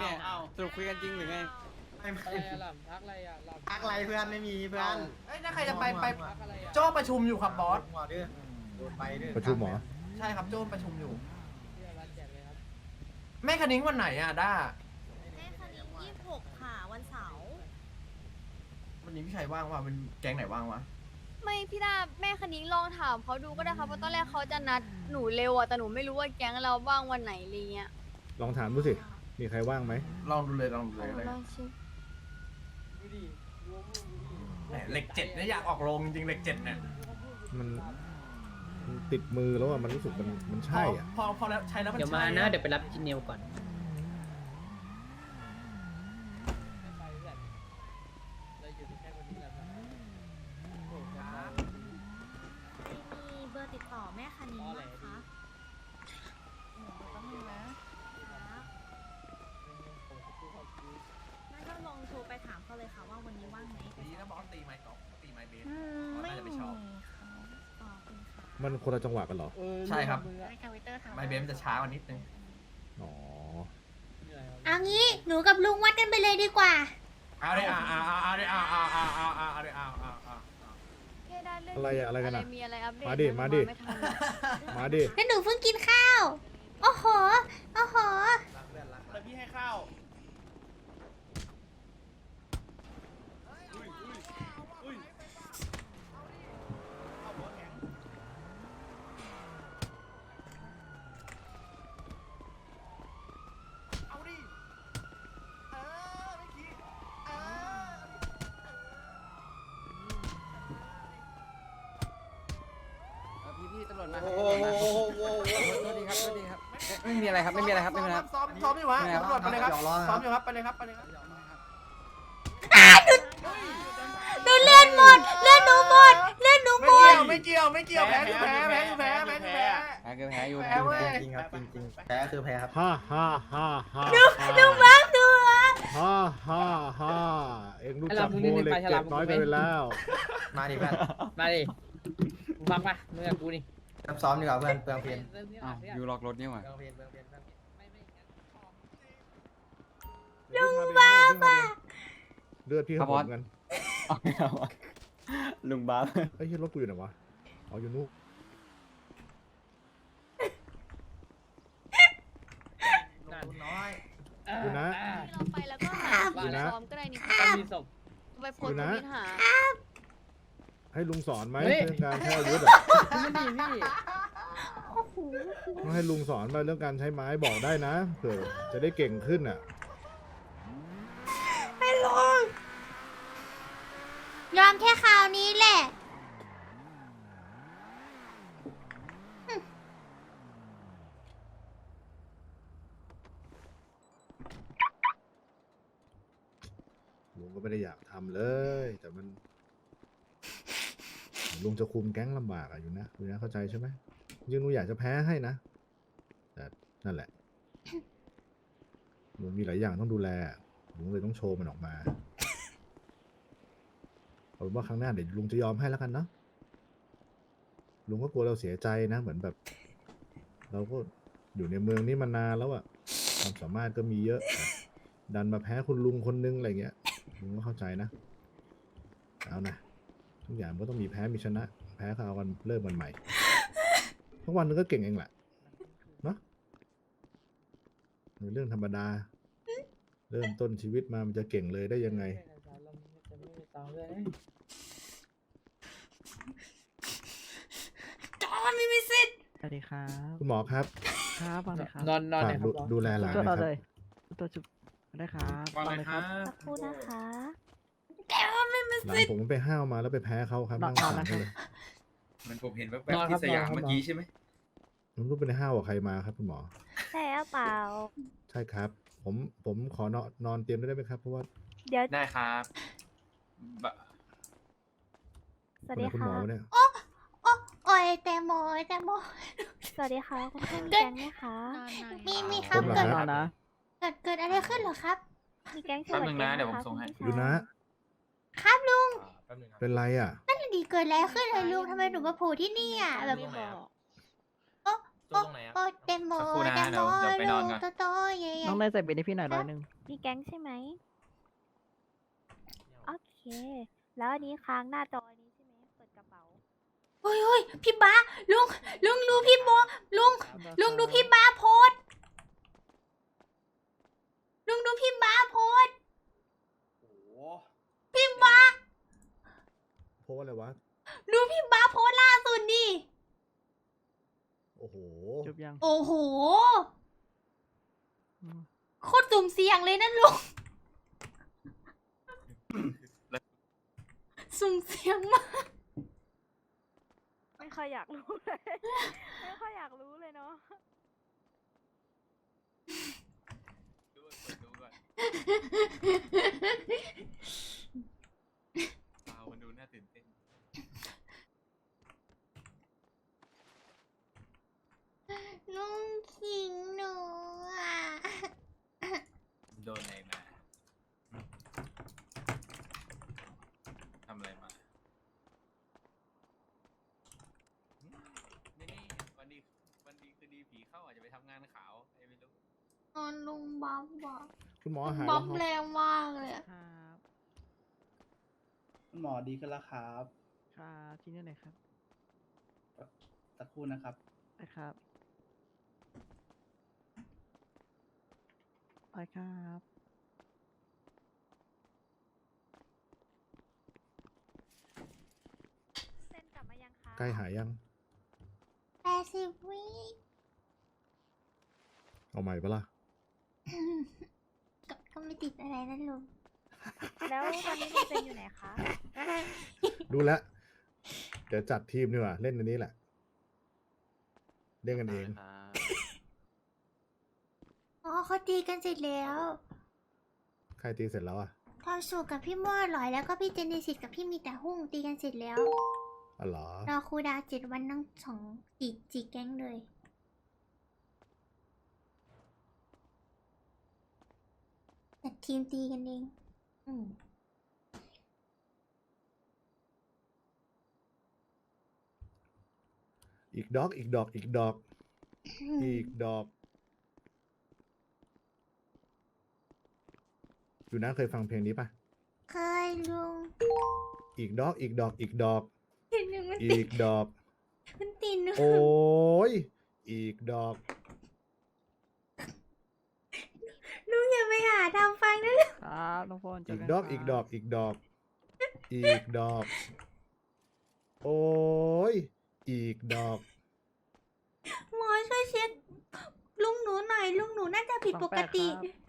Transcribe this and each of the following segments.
เนี่ยสรุปคุยกันจริงหรือไงอะไรอะหล่ำพักอะไรอะหล่ำพักไรเพื่อนไม่มีเพื่อนเอ้ยถ้าใครจะไปไปพักอะไรอะโจ้ประชุมอยู่ครับบอส หัวดื้อโดนไปดื้อประชุมหมอใช่ครับโจ้ประชุมอยู่ที่ร้านแจกเลยครับแม่คณิ้งวันไหนอะด้า แม่คณิ้งยี่สิบหกค่ะวันเสาร์ วันนี้พี่ชัยว่างว่ามันแก๊งไหนว่างวะไม่พี่ดาแม่คณิ้งลองถามเขาดูก็ได้ครับเพราะตอนแรกเขาจะนัดหนูเร็วอะแต่หนูไม่รู้ว่าแก๊งเราว่างวันไหนอะไรเงี้ยลองถามดูสิ มีใครว่างไหมลองดูเลยลองดูเลยเลยลองชิมดูดิรวมมือดูดิแหมเหล็กเจ็ดเนี่ยอยากออกโรงจริงๆเหล็กเจ็ดเนี่ยมันมันติดมือแล้วอะมันรู้สึกมันมันใช่อะ พอพอแล้วใช้แล้วมันเดี๋ยวมาใช่นะ เดี๋ยวไปรับจินเนลก่อน ไม่ไปแบบเราอยู่แค่คนนี้แหละครับโอ้โหครับ มีเบอร์ติดต่อแม่คณิ้งไหมคะงั้นก็ลองโทรไปถามเขาเลยค่ะว่าวันนี้ว่าง ไหมดีนะบอสตีไม้ตอกตีไม้เบสไม่น่าจะไม่ชอบขอบคุณค่ะมันคนละจังหวะกันเหรอ เออใช่ครับมืออะไม้เบสมันจะช้ากว่านิดนึงอ๋อ เหนื่อยครับเอางี้หนูกับลุงวัดกันไปเลยดีกว่า เอาดิอ่าอ่าอ่าดิอ่าอ่าอ่าอ่าอ่าเอาดิอ่าอ่าอ่าแค่ได้เรื่องอะไรอะอะไรกันอะมีอะไรอัปเดตมาดินะมาดิ ไทันอะมาดิ แล้วหนูเพิ่งกินข้าว โอ้โห โอ้โห รักเพื่อนรักแต่พี่ให้ข้าว เอาดิ เออไม่คิดเออ พี่พี่ตำรวจมา โอ้โหโอ้โหโอ้โหสวัสดีครับสวัสดีครับไม่มีอะไรครับไม่มีอะไรครับไม่มีอะไรครับ ซ้อมซ้อมอยู่ฮะไม่เอาตำรวจไปเลยครับซ้อมอยู่ครับไปเลยครับไปเลยครับหนูเล่นหมดเล่นหนูหมดเล่นหนูหมไม่ดเกี่ยวไม่เกี่ยวไม่เกี่ยวแพ้แพ้แพ้แพ้แพ้แพ้แพ้คือแพ้อยู่แพ้เว้ยจริงครับจริงๆแพ้คือแพ้ครับฮ่าฮ่าฮ่าฮ่าหนูบักหนูบักฮ่าฮ่าฮ่าเอ็งรู้จักโมเหล็กเจ็ดน้อยไปแล้ว มาดิเพื่อนมาดิมึงฟังปะมึงกับกูนี่ รับซ้อมดีกว่าเพื่อนเปลืองเพลงเรื่องนี้อ้าวอะอยู่ล็อกรถนี่หว่า เปลืองเพลงเปลืองเพลงเปลืองเพลงไม่ไม่งั้นลุงบ้าป่ะเลือดพี่ครัเขาบผบอส มกันเอาไม่เอาอะลุงบ้าสไอ้ยเหี้ยรถกูอยู่ไหนวะเอาอยู่นู้นนั่นน้อยอยู่นะอ่าที่เราไปแล้วก็หาอยู่ที่นะซ้อมก็ได้นี่ต้องมีศพไปโพสต์ทวิตหา ให้ลุงสอนไหมเฮ้ยเรื่องการใช้อาวุธอะมันดีพี่ต้องให้ลุงสอนมาเรื่องการใช้ไม้บอกได้นะเผื่อจะได้เก่งขึ้นอะ ไม่ลงยอมแค่คราวนี้แหละ ลุงก็ไม่ได้อยากทำเลย แต่มัน ลุงจะคุมแก๊งลำบากอะอยู่นะอยู่นะเข้าใจใช่ไหมจริงลุงอยากจะแพ้ให้นะแต่นั่นแหละลุงมีหลายอย่างต้องดูแลลุงเลยต้องโชว์มันออกมาเอาเป็นว่าครั้งหน้าเดี๋ยวลุงจะยอมให้แล้วกันเนาะลุงก็กลัวเราเสียใจนะเหมือนแบบ เราก็อยู่ในเมืองนี้มานานแล้วอะความสามารถก็มีเยอะแต่ดันมาแพ้คุณลุงคนนึงอะไรเงี้ยลุงก็เข้าใจนะเอานะ ทุกอย่างมันก็ต้องมีแพ้มีชนะ แพ้ก็เอากันเริ่มกันใหม่ทุกวันนึงก็เก่งเองแหละเนาะเป็นเรื่องธรรมดา เริ่มต้นชีวิตมามันจะเก่งเลยได้ยังไงจะไม่มีตังค์เลยจอนไม่มีสิทธิ์สวัสดีครับคุณหมอครับครับวางเลยครับนอนนอนฝาเนี่กยคดูรับดูแลหลานตัวนะเราคเลรับยตัวจุบได้ครับวางเลยครับ สักครู่นะคะแกว่าไม่มี หลานสิทธิ์ผมไปห้าวมาแล้วไปแพ้เขาครับนอนนั่งสารนอนนะครับเลยมันผมเห็นแวบนอนครับนอนครับนอนมันก็เป็นห้าวกับใครมาครับคุณหมอ ใช่หรือเปล่า ใช่ครับ ผมผมขอนอนนอนเตรียมได้ไหมครับเพราะว่าเดี๋ยว ได้ครับสวัสคนไหดีนคุณหมค่ะอวะเนี่ยโอ้โอ้ยแตงโมแตงโม สวัสดีค่ะ คุณเพื่อนมีเกิดแก๊งไหมคะ มีมีคผรับมเหรอเกิดคนรัอบนนะ เกิดเกิดอะไรขึ้นเหรอครับ มีแก๊งชื่อว่าแก๊งนะคะคุณผู้ชายอยู่นะ ครับลุงแป๊บนึงครับ เป็นไรอะ นั่นนะดีเกิดอะไรขึ้นเลยลุงทำไมหนูมาโผล่ที่นี่อะแบบจุ๊บตรงไหนอะโอ้เต็มโมสักครู่นะเต็มเดี๋โมยวเดี๋ยวไปนอนก่อน โตโตใหญ่น้องเนยใส่เบนให้พี่หน่อยร้อยหนึ่งมีแก๊งใช่ไหม โอเค แล้วอันนี้ค้างหน้าจออันนี้ใช่ไหม เปิดกระเป๋า โอ้ยโอ้ยพี่บ้าลุงลุงดูพี่โบลุงลุงดูพี่บ้าโพสต์ลุงดูพี่บ้าโพสต์พี่บ้า เพราะว่าอะไรวะ ดูพี่บ้าโพสต์ล่าสุดดิ โอ้โหจุบยังโอ้โห อืมโคตรสุ่มเสี่ยงเลยนะลุง สุ่มเสี่ยงมาก ไม่ค่อยอยากรู้เลย ไม่ค่อยอยากรู้เลยเนาะ ดูก่อนเปิดดูก่อนว้าวมันดูน่าตื่นเต้น ลุงขิงหนูอะ โดนอะไรมาทำอะไรมาไม่แน่วันดี วันดีคือดีผีเข้าอาจจะไปทำงานขาวใครไม่รู้นอนลุงบ๊อบบอกคุณหมอลุงหายบ๊แล้อวบครับแรงมากเลยอะครับคุณหมอดีขึ้นแล้วครับครับชิ้นนี้หน่อยครับสักครู่นะครับนะครับไปครับเส้นกลับมายังคะใกล้หายยังแปดสิบวิ เอาใหม่ปะล่ะ ก็ก็ไม่ติดอะไรนะลุงแล้วตอนนี้คุณเซนอยู่ไหนคะ ดูแลวเดี๋ยวจัดทีมดีกว่าเล่นอันนี้แหละ เล่นกันเอง อ๋อเขาตีกันเสร็จแล้วใครตีเสร็จแล้วอะความสุขกับพี่มั่วหลอยแล้วก็พี่เจนนิสิตกับพี่มีแต่หุ่งตีกันเสร็จแล้วอ๋อเหรอ รอครูดาวเจ็ดวันทั้งสองจีจีแก๊งเลย แต่ทีมตีกันเองอืมอีกดอกอีกดอกอีกดอก อีกดอกอยู่นะเคยฟังเพลงนี้ปะเคยลุงอีกดอกอีกดอกอีกดอกหนึ่งมันอีติดกดอก มันติดหนูโอ้ย อีกดอก ลุงอย่าไปหาทำ ฟังนะลูกครับน้องพลเจอีอกกันดอกครับอีกดอกอีกดอก อีกดอก โอ้ยอีกดอก หมอช่วยเช็คลุงหนูหน่อย ลุงหนูน่าจะผิดปกติ สองแปดครับ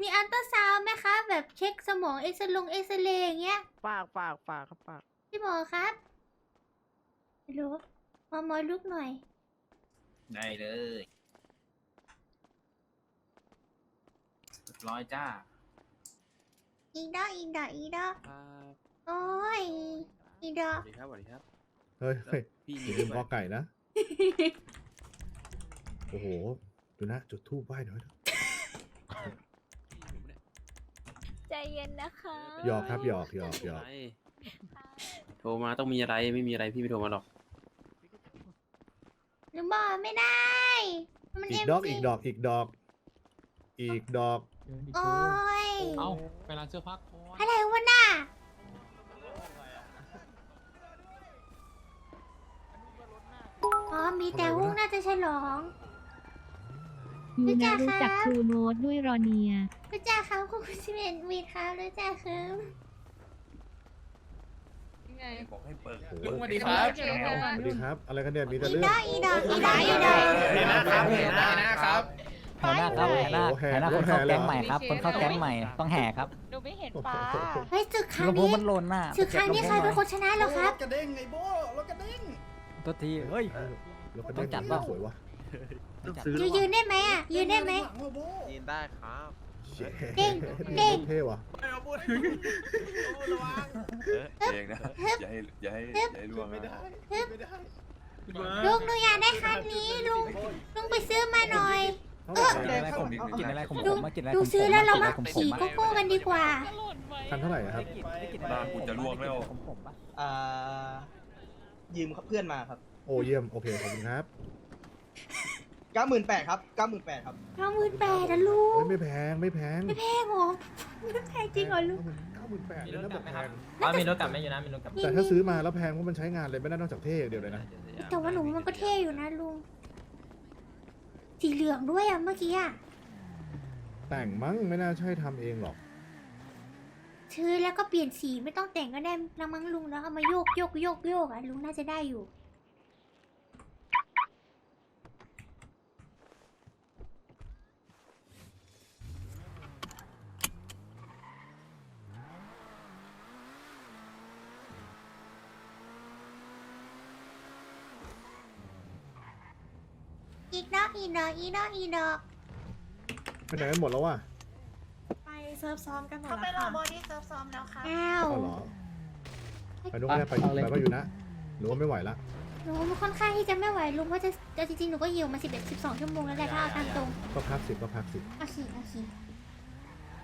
มีอัลตราซาวด์ไหมคะ แบบเช็คสมองเอ็กซลงเอ็กซเรย์อย่างเงี้ย ฝากฝากฝากครับฝากพี่หมอครับฮัลโหลหมอหมอลุกหน่อย ได้เลยเรียบร้อยจ้า อีดอกอีดอกอีดอกครับโอ้ย อีดอสกวัสดีครับสวัสดีครับเฮ้ยเฮ้ยพี่อมีย่าลืมกอไก่นะ โอ้โห ดูนะ จุดทูบไหว้หน่อยใจเย็นนะคะหยอกครับหยอกหยอกหยอกโทรมาต้องมีอะไรไม่มีอะไรพี่ไม่โทรมาหรอกหนูบอกไม่ได้ มันอีเอ็กมดอกจีอีกดอกอีกดอก อีกดอก โอ้ยเอ้าไปร้านเสื้อผ้าก่อนอะไรวะน่ะอ๋อมีแต่หุ้งน่าจะฉลองรู้จักครับครูโน้ตด้วยรอเนีย รู้จักครับคุณสิเอ็นวีครับรู้จักครับบอกให้เปิดโอ้โหลุงสวัสดีครับ สวัสดีครับ อะไรกันเนี่ยมีแต่อีเรื่อง ดอกอีดอกอีดอกอีดอกเห็นนะครับเห็นนะครับ แห่หน้าครับแห่หน้าแห่หน้าคนเข้าแก๊งใหม่ครับ คนเข้าแก๊งใหม่ต้องแห่ครับหนูไม่เห็นโอ้ปลาโหเฮ้ยศึกครั้งลำโพงนี้มันหล่นน่ะศึกครั้งนี้ใครเป็นคนชนะเหรอครับ กระเด้งไงโบ้รถกระเด้งตัวทีเฮ้ยแล้วก็ต้ได้องจัดเปเปล่าสวยวะยืนยืนได้ไหมอะ ยืนได้ไหมหลังว่ะโบ้ยินได้ครับเด้งเด้งเท่ว่ะเองนะอย่าให้อย่าให้อย่าให้ล่วงไม่ได้ไม่ได้ลุงหนูอยากได้คันนี้ลุงลุงไปซื้อมาหน่อยเท่าไหร่ กินอะไรผมกินอะไรผมดูมากินอะไรดูซื้อแล้วเรามาขี่โกโก้กันดีกว่า คันเท่าไหร่อะครับ บ้ากูจะล่วงแล้ว ผมปะอ่ายืมเพื่อนมาครับโอ้เยี่ยม โอเค ขอบคุณครับเก้าหมื่นแปดครับเก้าหมื่นแปดครับ เก้าหมื่นแปดนะลุงเฮ้ยไม่แพงไม่แพงไม่แพงเหรอไม่แพงจริงเหรอลุงเก้าหมื่นแปดเลยนะแบบแพงอ๋อมีรถกลับไหมอยู่นะมีรถกลับแต่ถ้าซื้อมาแล้วแพงเพราะมันใช้งานเลยไม่ได้นอกจากเท่อย่างเดียวเลยนะ แต่ว่าหนูมันก็เท่อยู่นะลุง สีเหลืองด้วยอะเมื่อกี้อะแต่งมั้งไม่น่าใช่ทำเองหรอก ซื้อแล้วก็เปลี่ยนสีไม่ต้องแต่งก็ได้ละมั้งลุงแล้วเอามาโยกโยกโยกโยกอะลุงน่าจะได้อยู่ อีกดอกอีกดอกอีกดอกอีกดอกไปไหนกันหมดแล้ววะไปเซิร์ฟซ้อมกันหมดเขาไปแล้วรอค่ะบอดี้เซิร์ฟซ้อมแล้วค่ะอ้าวเอาเหรอไปนุ๊กแม่ไปไปก็อยู่นะหรือว่าไม่ไหวละหนูมันค่อนข้างที่จะไม่ไหวลุงเพราะจะจะจริงๆหนูก็หิวมาสิบเอ็ดสิบสองชั่วโมงแล้วแหละถ้าเอาตามตรงก็พักสิก็พักสิโอเคโอเค